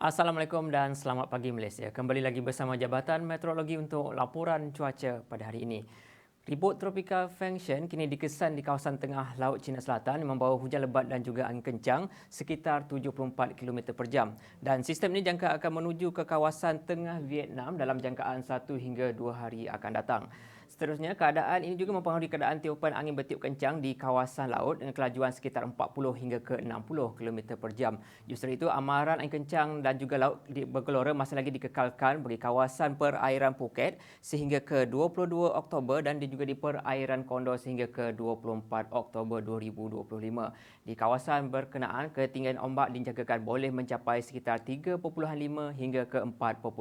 Assalamualaikum dan selamat pagi Malaysia. Kembali lagi bersama Jabatan Meteorologi untuk laporan cuaca pada hari ini. Ribut tropika Fengshen kini dikesan di kawasan tengah Laut Cina Selatan membawa hujan lebat dan juga angin kencang sekitar 74 km per jam. Dan sistem ini jangka akan menuju ke kawasan tengah Vietnam dalam jangkaan 1 hingga 2 hari akan datang. Seterusnya, keadaan ini juga mempengaruhi keadaan tiupan angin bertiup kencang di kawasan laut dengan kelajuan sekitar 40 hingga ke 60 km per jam. Justru itu, amaran angin kencang dan juga laut bergelora masih lagi dikekalkan bagi kawasan perairan Phuket sehingga ke 22 Oktober dan juga di perairan Kondor sehingga ke 24 Oktober 2025. Di kawasan berkenaan, ketinggian ombak dijangkakan boleh mencapai sekitar 3.5 hingga ke 4.5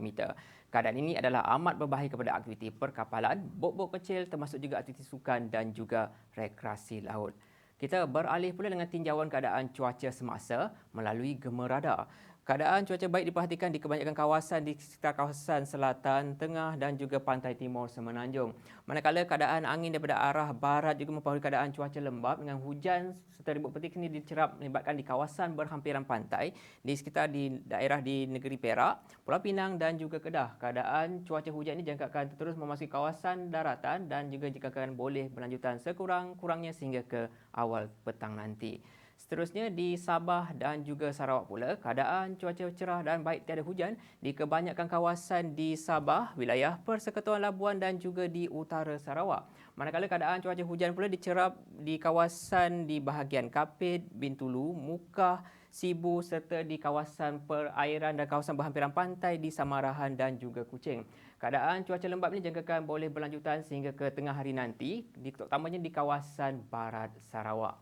meter. Keadaan ini adalah amat berbahaya kepada aktiviti perkapalan, bot-bot kecil termasuk juga aktiviti sukan dan juga rekreasi laut. Kita beralih pula dengan tinjauan keadaan cuaca semasa melalui Gema Radar. Keadaan cuaca baik diperhatikan di kebanyakan kawasan di sekitar kawasan selatan, tengah dan juga pantai timur semenanjung. Manakala keadaan angin daripada arah barat juga mempengaruhi keadaan cuaca lembap dengan hujan serta ribut petir ini dicerap melibatkan di kawasan berhampiran pantai di sekitar di daerah di negeri Perak, Pulau Pinang dan juga Kedah. Keadaan cuaca hujan ini jangkakan terus memasuki kawasan daratan dan juga jika akan boleh berlanjutan sekurang-kurangnya sehingga ke awal petang nanti. Seterusnya di Sabah dan juga Sarawak pula, keadaan cuaca cerah dan baik tiada hujan di kebanyakan kawasan di Sabah, wilayah Persekutuan Labuan dan juga di utara Sarawak. Manakala keadaan cuaca hujan pula dicerap di kawasan di bahagian Kapit, Bintulu, Mukah, Sibu serta di kawasan perairan dan kawasan berhampiran pantai di Samarahan dan juga Kuching. Keadaan cuaca lembap ini jangkakan boleh berlanjutan sehingga ke tengah hari nanti, terutamanya di kawasan barat Sarawak.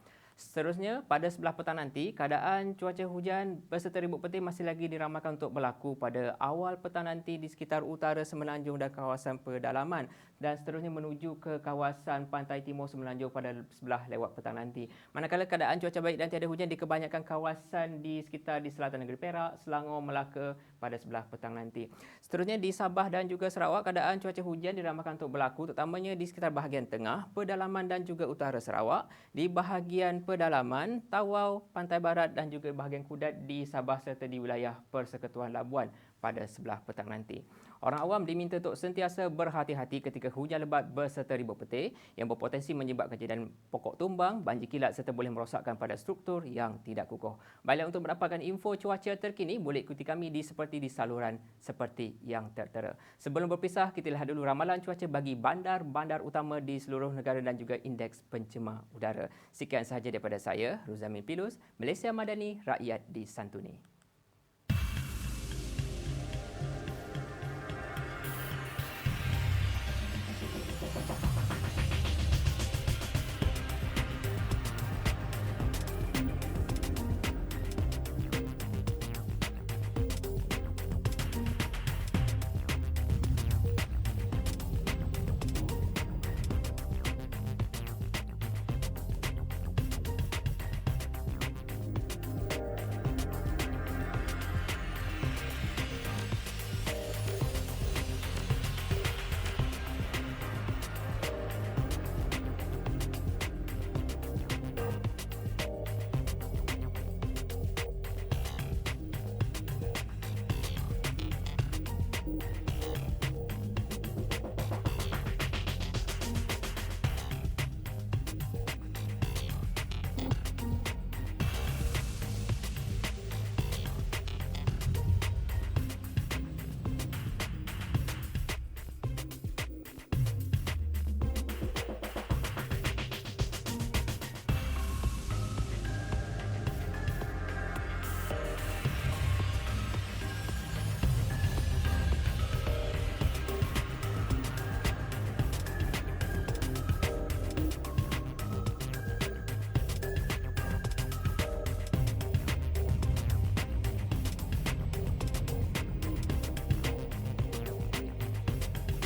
Seterusnya, pada sebelah petang nanti, keadaan cuaca hujan beserta ribut petir masih lagi diramalkan untuk berlaku pada awal petang nanti di sekitar utara Semenanjung dan kawasan pedalaman dan seterusnya menuju ke kawasan pantai timur Semenanjung pada sebelah lewat petang nanti. Manakala keadaan cuaca baik dan tiada hujan di kebanyakan kawasan di sekitar di selatan negeri Perak, Selangor, Melaka pada sebelah petang nanti. Seterusnya di Sabah dan juga Sarawak, keadaan cuaca hujan diramalkan untuk berlaku terutamanya di sekitar bahagian tengah, pedalaman dan juga utara Sarawak, di bahagian pedalaman, Tawau, Pantai Barat dan juga bahagian Kudat di Sabah serta di wilayah Persekutuan Labuan pada sebelah petang nanti. Orang awam diminta untuk sentiasa berhati-hati ketika hujan lebat berserta ribut petir yang berpotensi menyebabkan kejadian pokok tumbang, banjir kilat serta boleh merosakkan pada struktur yang tidak kukuh. Baiklah untuk mendapatkan info cuaca terkini, boleh ikuti kami di seperti di saluran seperti yang tertera. Sebelum berpisah, kita lihat dulu ramalan cuaca bagi bandar-bandar utama di seluruh negara dan juga indeks pencemar udara. Sekian sahaja daripada saya, Ruzamin Pilus, Malaysia Madani, Rakyat di Santuni.